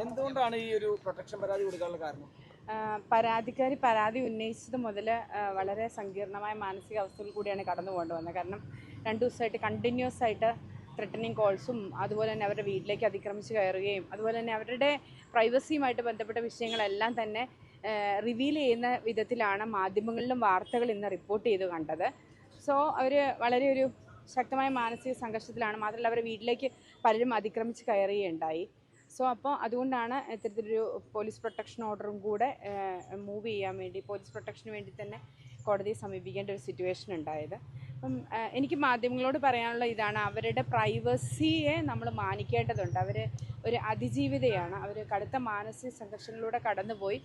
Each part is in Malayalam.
എന്തുകൊണ്ടാണ് ഈ ഒരു പ്രൊട്ടക്ഷൻ പരാതി കൊടുക്കാനുള്ള കാരണം? പരാതിക്കാരി പരാതി ഉന്നയിച്ചത് മുതൽ വളരെ സങ്കീർണമായ മാനസികാവസ്ഥയിൽ കൂടിയാണ് കടന്നു പോകേണ്ടി വന്നത്. കാരണം രണ്ട് ദിവസമായിട്ട് കണ്ടിന്യൂസ് ആയിട്ട് ത്രെട്ടനിങ് കോൾസും അതുപോലെ തന്നെ അവരുടെ വീട്ടിലേക്ക് അതിക്രമിച്ച് കയറുകയും അതുപോലെ തന്നെ അവരുടെ പ്രൈവസിയുമായിട്ട് ബന്ധപ്പെട്ട വിഷയങ്ങളെല്ലാം തന്നെ റിവീൽ ചെയ്യുന്ന വിധത്തിലാണ് മാധ്യമങ്ങളിലും വാർത്തകൾ ഇന്ന് റിപ്പോർട്ട് ചെയ്ത് കണ്ടത്. സോ അവർ വളരെ ഒരു ശക്തമായ മാനസിക സംഘർഷത്തിലാണ് മാത്രമല്ല അവരുടെ വീട്ടിലേക്ക് പലരും അതിക്രമിച്ച് കയറുകയുണ്ടായി. സോ അപ്പോൾ അതുകൊണ്ടാണ് ഇത്തരത്തിലൊരു പോലീസ് പ്രൊട്ടക്ഷൻ ഓർഡറും കൂടെ മൂവ് ചെയ്യാൻ വേണ്ടി പോലീസ് പ്രൊട്ടക്ഷന് വേണ്ടി തന്നെ കോടതിയെ സമീപിക്കേണ്ട ഒരു സിറ്റുവേഷൻ ഉണ്ടായത്. അപ്പം എനിക്ക് മാധ്യമങ്ങളോട് പറയാനുള്ള ഇതാണ് അവരുടെ പ്രൈവസിയെ നമ്മൾ മാനിക്കേണ്ടതുണ്ട്. അവർ ഒരു അതിജീവിതയാണ്. അവർ കടുത്ത മാനസിക സംഘർഷങ്ങളിലൂടെ കടന്നുപോയി.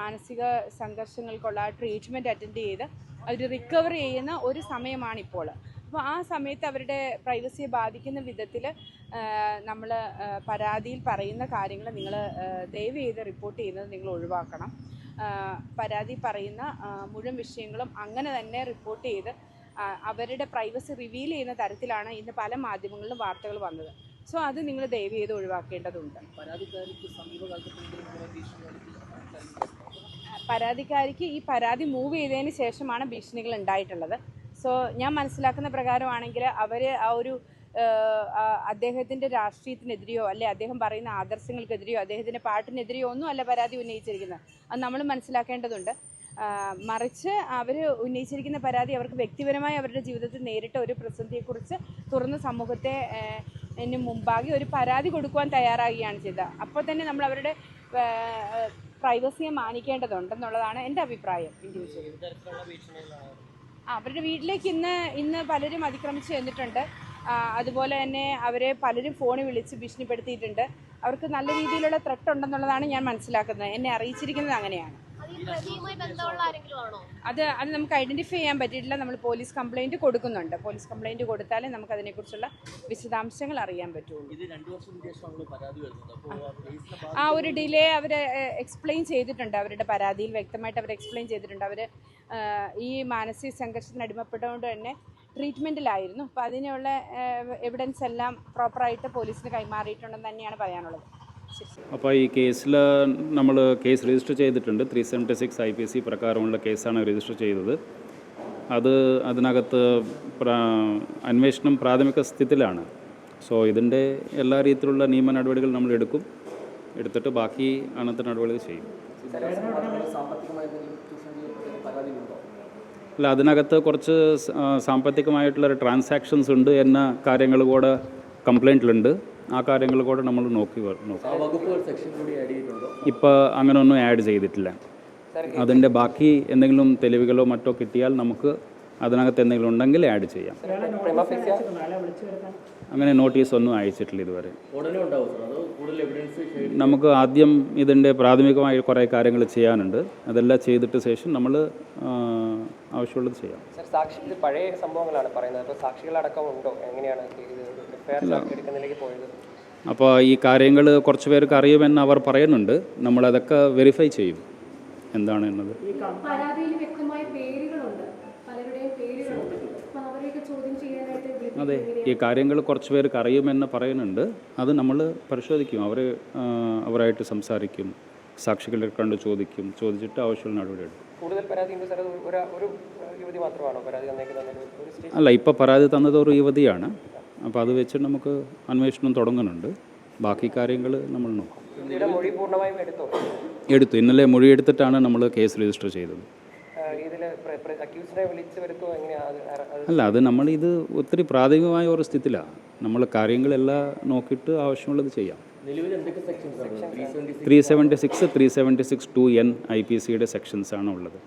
മാനസിക സംഘർഷങ്ങൾക്കുള്ള ട്രീറ്റ്മെന്റ് അറ്റൻഡ് ചെയ്ത് അവർ റിക്കവർ ചെയ്യുന്ന ഒരു സമയമാണിപ്പോൾ. അപ്പോൾ ആ സമയത്ത് അവരുടെ പ്രൈവസിയെ ബാധിക്കുന്ന വിധത്തിൽ നമ്മൾ പരാതിയിൽ പറയുന്ന കാര്യങ്ങൾ നിങ്ങൾ ദയവ് ചെയ്ത് റിപ്പോർട്ട് ചെയ്യുന്നത് നിങ്ങൾ ഒഴിവാക്കണം. പരാതി പറയുന്ന മുഴുവൻ വിഷയങ്ങളും അങ്ങനെ തന്നെ റിപ്പോർട്ട് ചെയ്ത് അവരുടെ പ്രൈവസി റിവീൽ ചെയ്യുന്ന തരത്തിലാണ് ഇന്ന് പല മാധ്യമങ്ങളിലും വാർത്തകൾ വന്നത്. സോ അത് നിങ്ങൾ ദയവ് ചെയ്ത് ഒഴിവാക്കേണ്ടതുണ്ട്. പരാതിക്കാരിക്ക് ഈ പരാതി മൂവ് ചെയ്തതിന് ശേഷമാണ് ഭീഷണികൾ ഉണ്ടായിട്ടുള്ളത്. സോ ഞാൻ മനസ്സിലാക്കുന്ന പ്രകാരമാണെങ്കിൽ അവർ ആ ഒരു അദ്ദേഹത്തിന്റെ രാഷ്ട്രീയത്തിനെതിരെയോ അല്ലെ അദ്ദേഹം പറയുന്ന ആദർശങ്ങൾക്കെതിരെയോ അദ്ദേഹത്തിന്റെ പാട്ടിനെതിരെയോ ഒന്നും അല്ല പരാതി ഉന്നയിച്ചിരിക്കുന്നത്. അത് നമ്മൾ മനസ്സിലാക്കേണ്ടതുണ്ട്. മറിച്ച് അവർ ഉന്നയിച്ചിരിക്കുന്ന പരാതി അവർക്ക് വ്യക്തിപരമായി അവരുടെ ജീവിതത്തിൽ നേരിട്ട ഒരു പ്രതിസന്ധിയെക്കുറിച്ച് തുറന്ന സമൂഹത്തെ മുമ്പാകെ ഒരു പരാതി കൊടുക്കുവാൻ തയ്യാറാകുകയാണ് ചെയ്തത്. അപ്പോൾ തന്നെ നമ്മൾ അവരുടെ പ്രൈവസിയെ മാനിക്കേണ്ടതുണ്ടെന്നുള്ളതാണ് എന്റെ അഭിപ്രായം. ആ, അവരുടെ വീട്ടിലേക്ക് ഇന്ന് ഇന്ന് പലരും അതിക്രമിച്ച് ചെന്നിട്ടുണ്ട്. അതുപോലെ തന്നെ അവരെ പലരും ഫോണിൽ വിളിച്ച് ഭീഷണിപ്പെടുത്തിയിട്ടുണ്ട്. അവർക്ക് നല്ല രീതിയിലുള്ള ത്രെട്ട് ഉണ്ടെന്നുള്ളതാണ് ഞാൻ മനസ്സിലാക്കുന്നത്. എന്നെ അറിയിച്ചിരിക്കുന്നത് അങ്ങനെയാണ്. അത് അത് നമുക്ക് ഐഡന്റിഫൈ ചെയ്യാൻ പറ്റിയിട്ടില്ല. നമ്മൾ പോലീസ് കംപ്ലൈന്റ് കൊടുക്കുന്നുണ്ട്. പോലീസ് കംപ്ലൈന്റ് കൊടുത്താലേ നമുക്ക് അതിനെക്കുറിച്ചുള്ള വിശദാംശങ്ങൾ അറിയാൻ പറ്റുള്ളൂ. ആ ഒരു ഡിലേ അവർ എക്സ്പ്ലെയിൻ ചെയ്തിട്ടുണ്ട്. അവരുടെ പരാതിയിൽ വ്യക്തമായിട്ട് അവർ എക്സ്പ്ലെയിൻ ചെയ്തിട്ടുണ്ട്. അവർ ഈ മാനസിക സംഘർഷത്തിന് അടിമപ്പെട്ടതുകൊണ്ട് തന്നെ ട്രീറ്റ്മെന്റിലായിരുന്നു അപ്പോൾ അതിനുള്ള എവിഡൻസ് എല്ലാം പ്രോപ്പറായിട്ട് പോലീസിന് കൈമാറിയിട്ടുണ്ടെന്ന് തന്നെയാണ് പറയാനുള്ളത്. അപ്പോൾ ഈ കേസിൽ നമ്മൾ കേസ് രജിസ്റ്റർ ചെയ്തിട്ടുണ്ട്. Three seventy six I P C പ്രകാരമുള്ള കേസാണ് രജിസ്റ്റർ ചെയ്തത്. അത് അതിനകത്ത് അന്വേഷണം പ്രാഥമിക സ്ഥിതിയിലാണ്. സോ ഇതിന്റെ എല്ലാ രീതിയിലുള്ള നിയമ നടപടികൾ നമ്മൾ എടുക്കും. എടുത്തിട്ട് ബാക്കി അനന്തര നടപടികൾ ചെയ്യും. അല്ല അതിനകത്ത് കുറച്ച് സാമ്പത്തികമായിട്ടുള്ള ട്രാൻസാക്ഷൻസ് ഉണ്ട് എന്ന കാര്യങ്ങൾ കൂടെ കംപ്ലൈന്റിലുണ്ട് ആ കാര്യങ്ങൾ കൂടെ നമ്മൾ നോക്കി നോക്കും. ഇപ്പോൾ അങ്ങനെയൊന്നും ആഡ് ചെയ്തിട്ടില്ല. അതിന്റെ ബാക്കി എന്തെങ്കിലും തെളിവുകളോ മറ്റോ കിട്ടിയാൽ നമുക്ക് അതിനകത്ത് എന്തെങ്കിലും ഉണ്ടെങ്കിൽ ആഡ് ചെയ്യാം. അങ്ങനെ നോട്ടീസ് ഒന്നും അയച്ചിട്ടില്ല ഇതുവരെ. നമുക്ക് ആദ്യം ഇതിന്റെ പ്രാഥമികമായി കുറേ കാര്യങ്ങൾ ചെയ്യാനുണ്ട്. അതെല്ലാം ചെയ്തിട്ട് ശേഷം നമ്മൾ ആവശ്യമുള്ളത് ചെയ്യാം. സർ സാക്ഷി ഇത് പഴയ സംഭവങ്ങളാണ് പറയുന്നത്. അപ്പോൾ സാക്ഷികളടക്കം ഉണ്ടോ? എങ്ങനെയാണ് ഇത് പോയത്? അപ്പോൾ ഈ കാര്യങ്ങൾ കുറച്ച് പേർക്ക് അറിയുമെന്ന് അവർ പറയുന്നുണ്ട്. നമ്മളതൊക്കെ വെരിഫൈ ചെയ്യും. എന്താണ് എന്നത്. അതെ ഈ കാര്യങ്ങൾ കുറച്ച് പേർക്ക് അറിയുമെന്ന് പറയുന്നുണ്ട്. അത് നമ്മൾ പരിശോധിക്കും. അവർ അവരായിട്ട് സംസാരിക്കും. സാക്ഷികളെ കണ്ട് ചോദിക്കും. ചോദിച്ചിട്ട് ആവശ്യമുള്ള നടപടി എടുക്കും. അല്ല ഇപ്പോൾ പരാതി തന്നത് ഒരു യുവതിയാണ്. അപ്പോൾ അത് വെച്ച് നമുക്ക് അന്വേഷണം തുടങ്ങുന്നുണ്ട്. ബാക്കി കാര്യങ്ങൾ നമ്മൾ നോക്കും. എടുത്തോ? ഇന്നലെ മൊഴി എടുത്തിട്ടാണ് നമ്മൾ കേസ് രജിസ്റ്റർ ചെയ്തത്. അല്ല അത് നമ്മൾ ഇത് ഒത്തിരി പ്രാഥമികമായ ഒരു സ്ഥിതിയിലാണ് നമ്മൾ കാര്യങ്ങളെല്ലാം നോക്കിയിട്ട് ആവശ്യമുള്ളത് ചെയ്യാം. Three seventy six three seventy six two N I P സിയുടെ സെക്ഷൻസാണ് ഉള്ളത്.